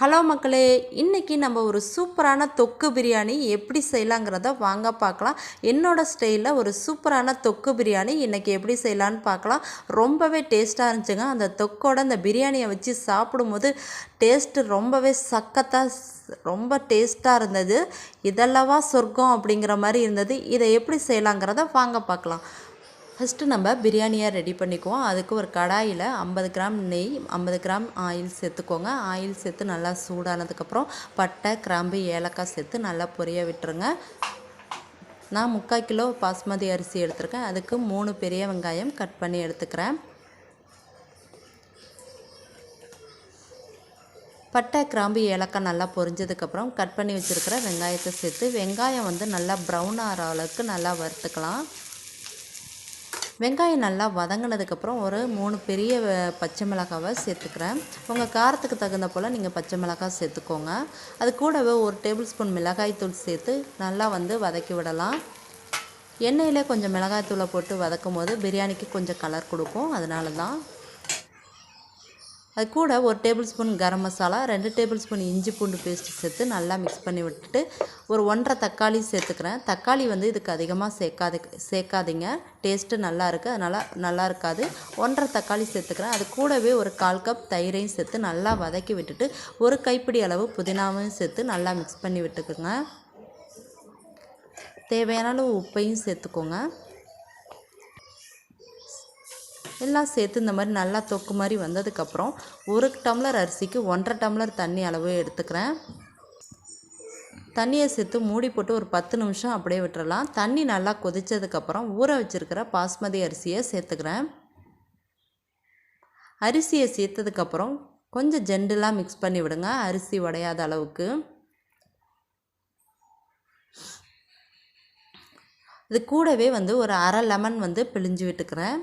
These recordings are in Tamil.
ஹலோ மக்களே இன்றைக்கி நம்ம ஒரு சூப்பரான தொக்கு பிரியாணி எப்படி செய்யலாங்கிறத வாங்க பார்க்கலாம். என்னோட ஸ்டைலில் ஒரு சூப்பரான தொக்கு பிரியாணி இன்றைக்கி எப்படி செய்யலான்னு பார்க்கலாம். ரொம்பவே டேஸ்ட்டாக இருந்துச்சுங்க. அந்த தொக்கோட அந்த பிரியாணியை வச்சு சாப்பிடும்போது டேஸ்ட்டு ரொம்பவே சக்கத்தாக ரொம்ப டேஸ்ட்டாக இருந்தது. இதெல்லவா சொர்க்கம் அப்படிங்கிற மாதிரி இருந்தது. இதை எப்படி செய்யலாங்கிறத வாங்க பார்க்கலாம். ஃபஸ்ட்டு நம்ம பிரியாணியை ரெடி பண்ணிக்குவோம். அதுக்கு ஒரு கடாயில் ஐம்பது கிராம் நெய் ஐம்பது கிராம் ஆயில் சேர்த்துக்கோங்க. ஆயில் சேர்த்து நல்லா சூடானதுக்கப்புறம் பட்டை கிராம்பு ஏலக்காய் சேர்த்து நல்லா பொரிய விட்டுருங்க. நான் முக்கால் கிலோ பாஸ்மதி அரிசி எடுத்திருக்கேன். அதுக்கு மூணு பெரிய வெங்காயம் கட் பண்ணி எடுத்துக்கிறேன். பட்டை கிராம்பு ஏலக்காய் நல்லா பொரிஞ்சதுக்கப்புறம் கட் பண்ணி வச்சுருக்கிற வெங்காயத்தை சேர்த்து வெங்காயம் வந்து நல்லா ப்ரௌன் ஆகிற அளவுக்கு நல்லா வறுத்துக்கலாம். வெங்காயம் நல்லா வதங்கினதுக்கப்புறம் ஒரு மூணு பெரிய பச்சை மிளகாவை சேர்த்துக்கிறேன். உங்கள் காரத்துக்கு தகுந்த போல் நீங்கள் பச்சை மிளகாய் சேர்த்துக்கோங்க. அது கூடவே ஒரு டேபிள் ஸ்பூன் மிளகாய்த்தூள் சேர்த்து நல்லா வந்து வதக்கி விடலாம். எண்ணெயில் கொஞ்சம் மிளகாய் தூளை போட்டு வதக்கும் போது பிரியாணிக்கு கொஞ்சம் கலர் கொடுக்கும். அதனால தான் அது கூட ஒரு டேபிள் ஸ்பூன் கரம் மசாலா ரெண்டு டேபிள் ஸ்பூன் இஞ்சி பூண்டு பேஸ்ட் சேர்த்து நல்லா மிக்ஸ் பண்ணி விட்டுட்டு ஒரு ஒன்றரை தக்காளி சேர்த்துக்கிறேன். தக்காளி வந்து இதுக்கு அதிகமாக சேர்க்காது சேர்க்காதீங்க. டேஸ்ட்டு நல்லா இருக்குது அதனால் நல்லா இருக்காது. ஒன்றரை தக்காளி சேர்த்துக்கிறேன். அது கூடவே ஒரு கால் கப் தயிரையும் சேர்த்து நல்லா வதக்கி விட்டுட்டு ஒரு கைப்பிடி அளவு புதினாவையும் சேர்த்து நல்லா மிக்ஸ் பண்ணி விட்டுக்குங்க. தேவையான அளவு உப்பையும் சேர்த்துக்கோங்க. எல்லாம் சேர்த்து இந்த மாதிரி நல்லா தொக்கு மாதிரி வந்ததுக்கப்புறம் ஒரு டம்ளர் அரிசிக்கு ஒன்றரை டம்ளர் தண்ணி அளவு எடுத்துக்கிறேன். தண்ணியை சேர்த்து மூடி போட்டு ஒரு பத்து நிமிஷம் அப்படியே விட்டுறலாம். தண்ணி நல்லா கொதித்ததுக்கப்புறம் ஊற வச்சுருக்கிற பாஸ்மதி அரிசியை சேர்த்துக்கிறேன். அரிசியை சேர்த்ததுக்கப்புறம் கொஞ்சம் ஜென்டலாக மிக்ஸ் பண்ணி விடுங்க. அரிசி உடையாத அளவுக்கு. இது கூடவே வந்து ஒரு அரை லெமன் வந்து பிழிஞ்சு விட்டுக்கிறேன்.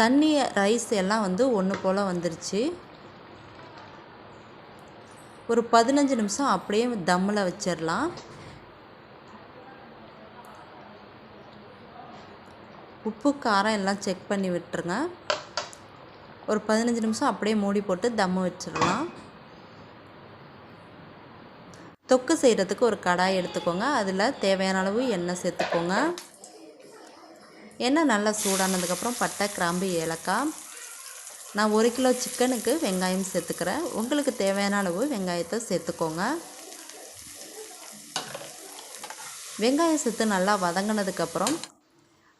தண்ணி ரைஸ் எல்லாம் வந்து ஒன்று போல் வந்துருச்சு. ஒரு பதினஞ்சு நிமிஷம் அப்படியே தம்மில் வச்சிடலாம் உப்பு காரம் எல்லாம் செக் பண்ணி விட்டுருங்க. ஒரு பதினஞ்சு நிமிஷம் அப்படியே மூடி போட்டு தம்மு வச்சிடலாம் தொக்கு செய்கிறதுக்கு ஒரு கடாய் எடுத்துக்கோங்க. அதில் தேவையான அளவு எண்ணெய் சேர்த்துக்கோங்க. எண்ணெய் நல்லா சூடானதுக்கப்புறம் பட்டை கிராம்பு ஏலக்காய். நான் ஒரு கிலோ சிக்கனுக்கு வெங்காயம் சேர்த்துக்கிறேன். உங்களுக்கு தேவையான அளவு வெங்காயத்தை சேர்த்துக்கோங்க. வெங்காயம் சேர்த்து நல்லா வதங்கினதுக்கப்புறம்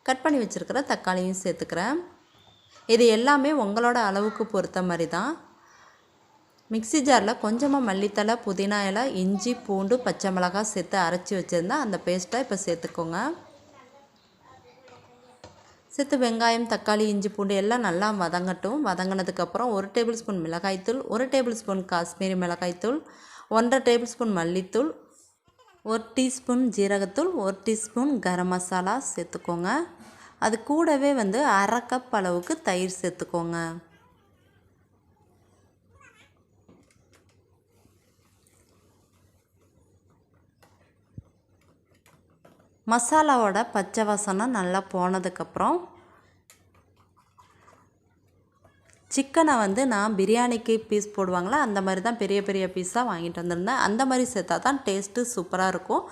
கட் பண்ணி வச்சுருக்கிற தக்காளியும் சேர்த்துக்கிறேன். இது எல்லாமே உங்களோட அளவுக்கு பொறுத்த மாதிரி தான். மிக்சி ஜாரில் கொஞ்சமாக மல்லித்தலை புதினா இலை இஞ்சி பூண்டு பச்சை மிளகாய் சேர்த்து அரைச்சி வச்சுருந்தா அந்த பேஸ்ட்டை இப்போ சேர்த்துக்கோங்க. சேர்த்து வெங்காயம் தக்காளி இஞ்சி பூண்டு எல்லாம் நல்லா வதங்கட்டும். வதங்கினதுக்கப்புறம் ஒரு டேபிள் ஸ்பூன் மிளகாய்த்தூள் ஒரு டேபிள் ஸ்பூன் காஷ்மீரி மிளகாய்த்தூள் ஒன்றரை டேபிள் ஸ்பூன் மல்லித்தூள் ஒரு டீஸ்பூன் ஜீரகத்தூள் ஒரு டீஸ்பூன் கரம் மசாலா சேர்த்துக்கோங்க. அது கூடவே வந்து அரை கப் அளவுக்கு தயிர் சேர்த்துக்கோங்க. மசாலாவோட பச்சை வாசனை நல்லா போனதுக்கப்புறம் சிக்கனை வந்து நான் பிரியாணிக்கு பீஸ் போடுவாங்களா அந்த மாதிரி தான் பெரிய பெரிய பீஸாக வாங்கிட்டு வந்திருந்தேன். அந்த மாதிரி சேர்த்தா தான் டேஸ்ட்டு சூப்பராக இருக்கும்.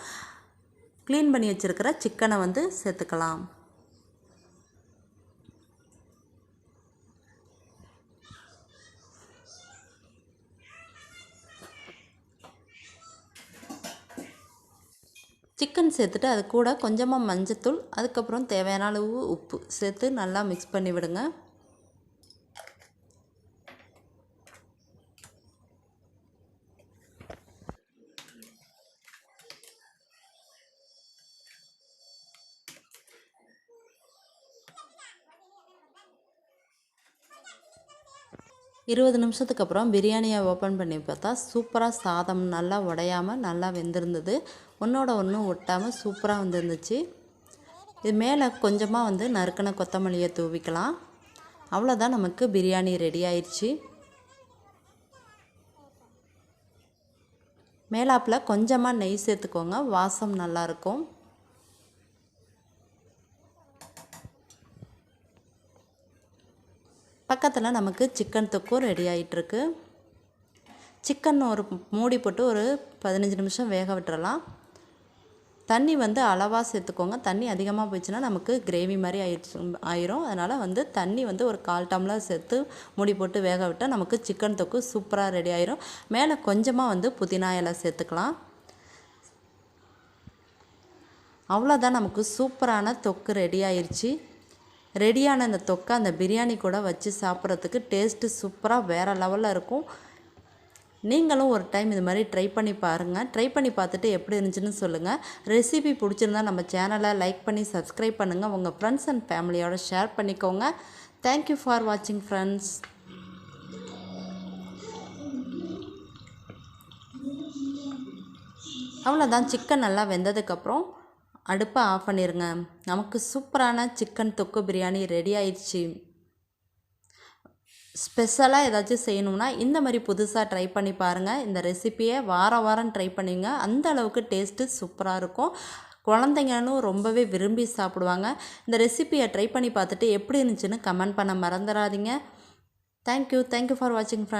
க்ளீன் பண்ணி வச்சுருக்கிற சிக்கனை வந்து சேர்த்துக்கலாம். சிக்கன் சேர்த்துட்டு அது கூட கொஞ்சமாக மஞ்சத்தூள் அதுக்கப்புறம் தேவையான அளவு உப்பு சேர்த்து நல்லா மிக்ஸ் பண்ணி விடுங்க. இருபது நிமிஷத்துக்கு அப்புறம் பிரியாணியை ஓப்பன் பண்ணி பார்த்தா சூப்பராக சாதம் நல்லா உடையாமல் நல்லா வெந்திருந்தது. ஒன்றோட ஒன்றும் ஒட்டாமல் சூப்பராக வந்துருந்துச்சு. இது மேலே கொஞ்சமாக வந்து நறுக்கின கொத்தமல்லியை தூவிக்கலாம். அவ்வளோதான் நமக்கு பிரியாணி ரெடி ஆயிடுச்சு மேலாப்பில் கொஞ்சமாக நெய் சேர்த்துக்கோங்க. வாசம் நல்லாயிருக்கும் பக்கத்தில் நமக்கு சிக்கன் தொக்கும் ரெடி ஆகிட்டுருக்கு சிக்கன் ஒரு மூடி போட்டு ஒரு பதினஞ்சு நிமிஷம் வேக விட்டுறலாம். தண்ணி வந்து அளவாக சேர்த்துக்கோங்க. தண்ணி அதிகமாக போயிடுச்சுன்னா நமக்கு கிரேவி மாதிரி ஆயிடுச்சு ஆயிரும். அதனால் வந்து தண்ணி வந்து ஒரு கால் டம்ளர் சேர்த்து மூடி போட்டு வேக விட்டால் நமக்கு சிக்கன் தொக்கு சூப்பராக ரெடி ஆயிரும். மேலே கொஞ்சமாக வந்து புதினா இலை சேர்த்துக்கலாம். அவ்வளோதான் நமக்கு சூப்பரான தொக்கு ரெடி ஆயிடுச்சு ரெடியான அந்த தொக்கை அந்த பிரியாணி கூட வச்சு சாப்பிட்றதுக்கு டேஸ்ட்டு சூப்பராக வேறு லெவலில் இருக்கும். நீங்களும் ஒரு டைம் இது மாதிரி ட்ரை பண்ணி பாருங்கள் ட்ரை பண்ணி பார்த்துட்டு எப்படி இருந்துச்சுன்னு சொல்லுங்கள் ரெசிபி பிடிச்சிருந்தா நம்ம சேனலை லைக் பண்ணி சப்ஸ்கிரைப் பண்ணுங்கள் உங்கள் ஃப்ரெண்ட்ஸ் அண்ட் ஃபேமிலியோட ஷேர் பண்ணிக்கோங்க. தேங்க்யூ ஃபார் வாட்சிங் ஃப்ரெண்ட்ஸ் அவ்வளோதான் சிக்கன் நல்லா வெந்ததுக்கப்புறம் அடுப்பை ஆஃப் பண்ணிடுங்க நமக்கு சூப்பரான சிக்கன் தொக்கு பிரியாணி ரெடி ஆயிடுச்சு. ஸ்பெஷலாக ஏதாச்சும் செய்யணும்னா இந்த மாதிரி புதுசாக ட்ரை பண்ணி பாருங்கள் இந்த ரெசிப்பியை வாரம் வாரம் ட்ரை பண்ணிங்க. அந்த அளவுக்கு டேஸ்ட்டு சூப்பராக இருக்கும். குழந்தைங்களும் ரொம்பவே விரும்பி சாப்பிடுவாங்க. இந்த ரெசிப்பியை ட்ரை பண்ணி பார்த்துட்டு எப்படி இருந்துச்சுன்னு கமெண்ட் பண்ண மறந்துடாதீங்க. Thank you thank you for வாட்சிங் ஃப்ரெண்ட்